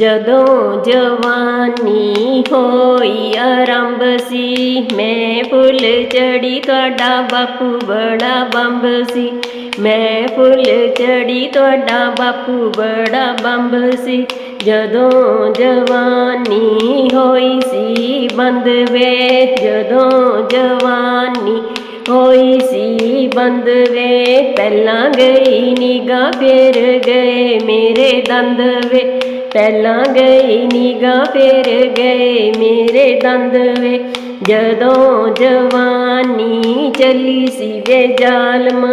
ਜਦੋਂ ਜਵਾਨੀ ਹੋਈ, ਆਰੰਭ ਸੀ। ਮੈਂ ਫੁੱਲ ਚੜੀ, ਤੁਹਾਡਾ ਬਾਪੂ ਬੜਾ ਬੰਬ ਸੀ। ਮੈਂ ਫੁੱਲ ਚੜੀ, ਤੁਹਾਡਾ ਬਾਪੂ ਬੜਾ ਬੰਬ ਸੀ। ਜਦੋਂ ਜਵਾਨੀ ਹੋਈ ਸੀ, ਬੰਦ ਵੇ। ਜਦੋਂ ਜਵਾਨੀ ਹੋਈ ਸੀ, ਬੰਦ ਵੇ। ਪਹਿਲਾਂ ਗਈ ਨਿਗਾ, ਫੇਰ ਗਏ ਮੇਰੇ ਦੰਦ ਵੇ। ਪਹਿਲਾਂ ਗਈ ਨਿਗਾ, ਫੇਰ ਗਏ ਮੇਰੇ ਦੰਦ ਵੇ। ਜਦੋਂ ਜਵਾਨੀ ਚੱਲੀ ਸੀ ਵੇ ਜ਼ਾਲਮਾ,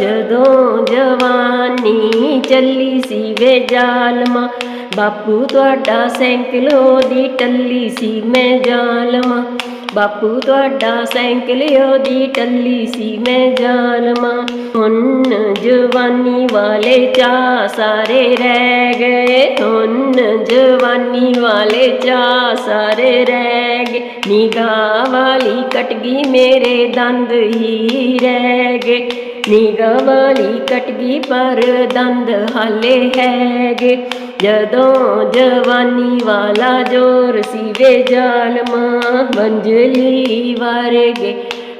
ਜਦੋਂ ਜਵਾਨੀ ਚੱਲੀ ਸੀ ਵੇ ਜ਼ਾਲਮਾ, ਬਾਪੂ ਤੁਹਾਡਾ ਸਾਈਕਲ ਦੀ ਟੱਲੀ ਸੀ ਮੈਂ ਜ਼ਾਲਮਾ। ਬਾਪੂ ਤੁਹਾਡਾ ਸੈਂਕਲਿਓ ਦੀ ਟੱਲੀ ਸੀ, ਮੈਂ ਜ਼ਾਲਮਾ ਹੁਣ ਜਵਾਨੀ ਵਾਲੇ ਚਾ ਸਾਰੇ ਰਹਿ ਗਏ। ਹੁਣ ਜਵਾਨੀ ਵਾਲੇ ਚਾ ਸਾਰੇ ਰਹਿ ਗਏ। ਨਿਗਾਹ ਵਾਲੀ ਕਟ ਗਈ, ਮੇਰੇ ਦੰਦ ਹੀ ਰਹਿ ਗਏ। ਨਿਗਾਹ ਵਾਲੀ ਕਟ ਗਈ, ਪਰ ਦੰਦ ਹਾਲੇ ਹੈਗੇ। ਜਦੋਂ ਜਵਾਨੀ ਵਾਲਾ ਜੋਰ ਸੀ ਵੇ ਜ਼ਾਲਮਾ ਮੰਜਲੀ ਵਰਗੇ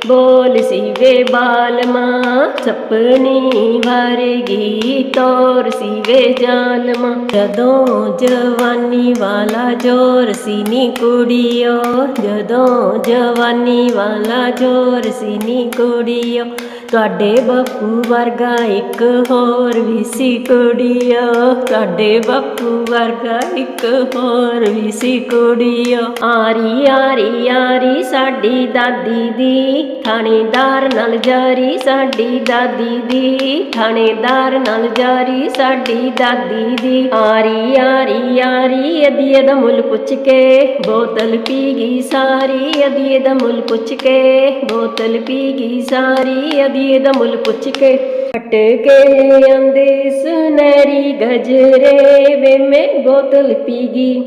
ਬੋਲ ਸੀ ਵੇ ਬਾਲਮਾ ਸਪਨੀ ਵਰਗੀ ਤੋਰ ਸੀ ਵੇ ਜ਼ਾਲਮਾ ਜਦੋਂ ਜਵਾਨੀ ਵਾਲਾ ਜੋਰ ਸੀ ਨੀ ਕੁੜੀਓ ਜਦੋਂ ਜਵਾਨੀ ਵਾਲਾ ਜੋਰ ਸੀ ਕੁੜੀਓ ਤੁਹਾਡੇ ਬਾਪੂ ਵਰਗਾ ਇੱਕ ਹੋਰ ਵੀ ਸੀ ਕੁੜੀਓ। ਤੁਹਾਡੇ ਬਾਪੂ ਵਰਗਾ ਇੱਕ ਹੋਰ ਵੀ ਸੀ ਕੁੜੀਓ। ਆਰੀ ਆਰੀ ਆਰੀ ਸਾਡੀ ਦਾਦੀ ਦੀ, ਥਾਣੇਦਾਰ ਨਾਲ ਜਾਰੀ ਸਾਡੀ ਦਾਦੀ ਦੀ, ਥਾਣੇਦਾਰ ਨਾਲ ਜਾਰੀ ਸਾਡੀ ਦਾਦੀ ਦੀ। ਆਰੀ ਆਰੀ ਆਰੀ ਅਦੀਏ ਦਾ ਮੁੱਲ ਪੁੱਛ ਕੇ ਬੋਤਲ ਪੀ ਗਈ ਸਾਰੀ ਅਦੀਏ ਦਾ ਮੁੱਲ ਪੁੱਛ ਕੇ ਬੋਤਲ ਪੀ ਗਈ ਸਾਰੀ ਅਦੀਏ ਦਾ ਮੁੱਲ ਪੁੱਛ ਕੇ। ਹਟ ਕੇ ਆਂਦੇ ਸੁਨਹਿਰੀ ਗਜਰੇ, ਵੇ ਮੈਂ ਬੋਤਲ ਪੀ ਗਈ।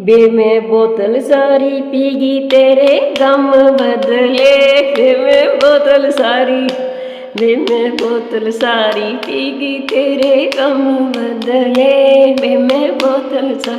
ਵੇ ਮੈਂ ਬੋਤਲ ਸਾਰੀ ਪੀ ਗਈ, ਤੇਰੇ ਗਮ ਬਦਲੇ। ਵੇ ਮੈਂ ਬੋਤਲ ਸਾਰੀ, ਵੇ ਮੈਂ ਬੋਤਲ ਸਾਰੀ ਪੀ ਗਈ, ਤੇਰੇ ਗਮ ਬਦਲੇ। ਵੇ ਮੈਂ ਬੋਤਲ ਸਾਰੀ